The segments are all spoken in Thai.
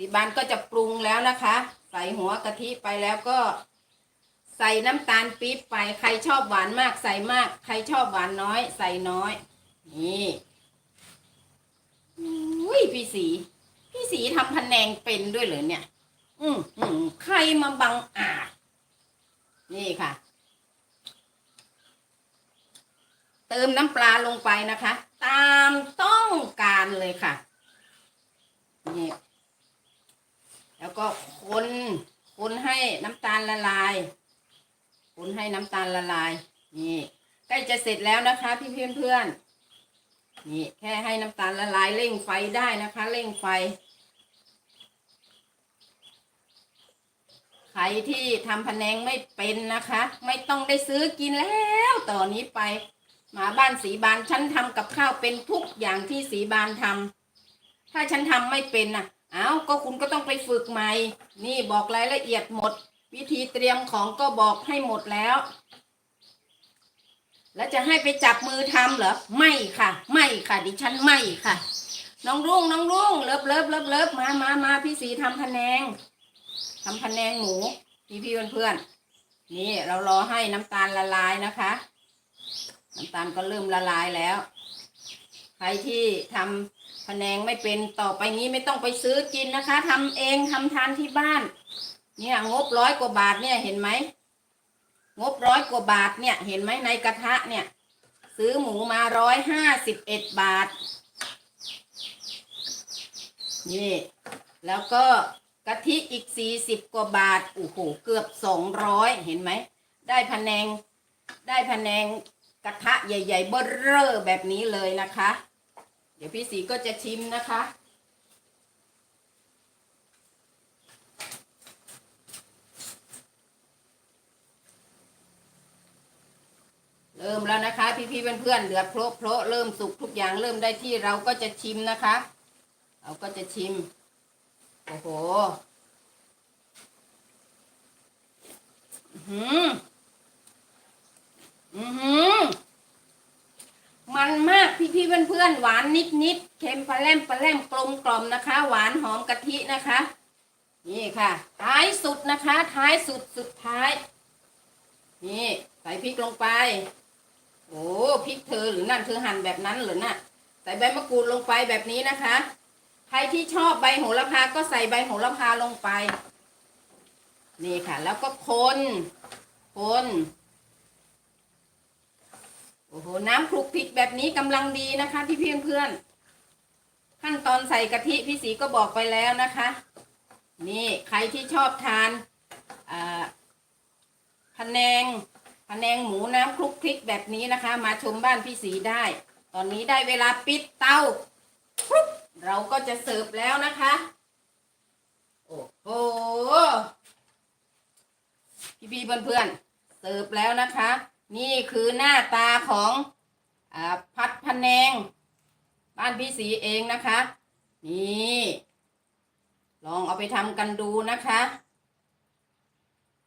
สีบานก็จะปรุงแล้วนะคะ ใส่หัวกะทิไปแล้วก็ ใส่น้ำตาลปี๊บไป ใครชอบหวานมากใส่มาก ใครชอบหวานน้อย ใส่น้อย นี่อุ้ยพี่สี พี่สีทำพะแนงเป็นด้วยเหรอเนี่ย อืมอืมใครมาบังอาจนี่ค่ะ เติมน้ำปลาลงไปนะคะ ตามต้องการเลยค่ะ นี่ แล้ว ก็คนคนให้น้ำตาลละลาย คนให้น้ำตาลละลาย นี่ ใกล้จะเสร็จแล้วนะคะ พี่เพื่อนเพื่อนๆนี่แค่ให้น้ำตาลละลายเร่งไฟได้นะคะ เร่งไฟ ใครที่ทำพะแนงไม่เป็นนะคะ ไม่ต้องได้ซื้อกินแล้วต่อนนี้ไป มาบ้านสีบานฉันทำกับข้าวเป็นทุกอย่างที่สีบานทำถ้าฉันทำไม่เป็นน่ะ เอ้าก็คุณก็ต้องไปฝึกใหม่ นี่บอกรายละเอียดหมด วิธีเตรียมของก็บอกให้หมดแล้ว แล้วจะให้ไปจับมือทำเหรอ ไม่ค่ะ ไม่ค่ะ ดิฉันไม่ค่ะ น้องรุ่งน้องรุ่งเลิฟเลิฟเลิฟเลิฟมามามาพี่สีทำพะแนงทำพะแนงหมู พี่พี่เพื่อนๆนี่เรารอให้น้ำตาลละลายนะคะ น้ำตาลก็เริ่มละลายแล้ว ใครที่ทำ พะแนงไม่เป็นต่อไปนี้ไม่ต้องไปซื้อกินนะคะทำเองทำทานที่บ้าน เนี่ย งบร้อยกว่าบาทเนี่ยเห็นไหมงบร้อยกว่าบาทเนี่ย เห็นไหมในกระทะเนี่ย ซื้อหมูมาร้อยห้าสิบเอ็ดบาทนี่แล้วก็กะทิอีกสี่สิบกว่าบาทโอ้โหเกือบสองร้อยเห็นไหมได้พะแนงได้พะแนงกระทะใหญ่ ๆ เบ้อเร่อแบบนี้เลยนะคะ เดี๋ยวพี่สีก็จะชิมนะคะ เริ่มแล้วนะคะ พี่ๆเพื่อนๆเดือดโพะโพะเริ่มสุกทุกอย่างเริ่มได้ที่เราก็จะชิมนะคะ เราก็จะชิม โอ้โหอื้อหืออืม มากพี่เพื่อนๆหวานนิดๆเค็มปลาแรมปลาแรมกลมกล่อมนะคะ หวานหอมกะทินะคะ นี่ค่ะ ท้ายสุดนะคะ ท้ายสุดสุดท้าย นี่ใส่พริกลงไป โอ้พริกเธอหรือนั่นเธอหั่นแบบนั้นหรือน่ะ ใส่ใบมะกรูดลงไปแบบนี้นะคะ ใครที่ชอบใบโหระพาก็ใส่ใบโหระพาลงไป นี่ค่ะ แล้วก็คน คน โอ้โห น้ำคลุกพริกแบบนี้กำลังดีนะคะพี่เพื่อนเพื่อนขั้นตอนใส่กะทิพี่สีก็บอกไปแล้วนะคะ นี่ใครที่ชอบทานอ่าพะแนงพะแนงหมูน้ำคลุกคลิกแบบนี้นะคะ มาชมบ้านพี่สีได้ ตอนนี้ได้เวลาปิดเตาปุ๊บเราก็จะเสิร์ฟแล้วนะคะ โอ้โหพี่พี่ๆเพื่อนๆเสิร์ฟแล้วนะคะ นี่คือหน้าตาของอพัดพะแนง บ้านพี่สีเองนะคะ นี่ ลองเอาไปทำกันดูนะคะ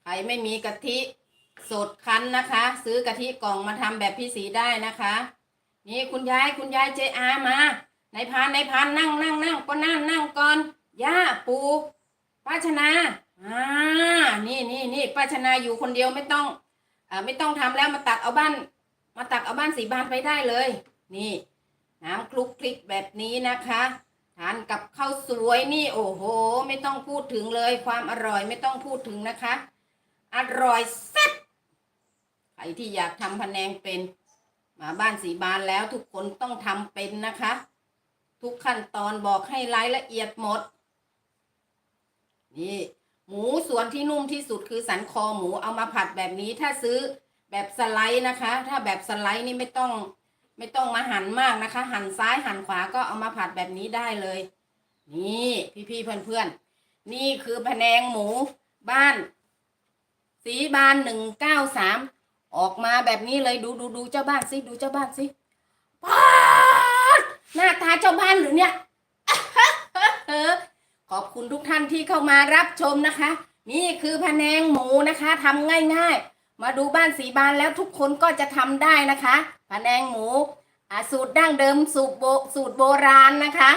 ใครไม่มีกะทิสดคั้นนะคะ ซื้อกะทิกล่องมาทำแบบพี่สีได้นะคะ นี่คุณยายคุณยายเจอามาในพานในพานนั่งนั่งนั่งก็นั่งนั่งก่อนย่าปูป้าชนาอ่านี่นี่นี่ป้าชนาอยู่คนเดียวไม่ต้อง อ่าไม่ต้องทำแล้วมาตักเอาบ้าน มาตักเอาบ้านสีบานไปได้เลย นี่ น้ำคลุกคลิกแบบนี้นะคะทานกับข้าวสวยนี่โอ้โห ไม่ต้องพูดถึงเลย ความอร่อยไม่ต้องพูดถึงนะคะ อร่อยแซ่บใครที่อยากทำพะแนงเป็นมาบ้านสีบานแล้วทุกคนต้องทำเป็นนะคะ ทุกขั้นตอนบอกให้รายละเอียดหมด นี่ หมูส่วนที่นุ่มที่สุดคือสันคอหมูเอามาผัดแบบนี้ถ้าซื้อแบบสไลด์นะคะ ถ้าแบบสไลด์นี่ไม่ต้องไม่ต้องมาหั่นมากนะคะ หั่นซ้ายหั่นขวาก็เอามาผัดแบบนี้ได้เลย นี่พี่ๆเพื่อนๆ นี่คือพะแนงหมูบ้าน สีบานหนึ่งเก้าสามออกมาแบบนี้เลยดูดูดูเจ้าบ้านสิดูเจ้าบ้านสิป๊าดหน้าตาเจ้าบ้านหรือเนี่ย อบคุณทุกท่านที่เข้ามารับชมนะคะ นี่คือพะแนงหมูนะคะทำง่ายๆ มาดูบ้านสีบานแล้วทุกคนก็จะทำได้นะคะพะแนงหมูสูตรดั้งเดิมสูตรโบสูตรโบราณนะคะ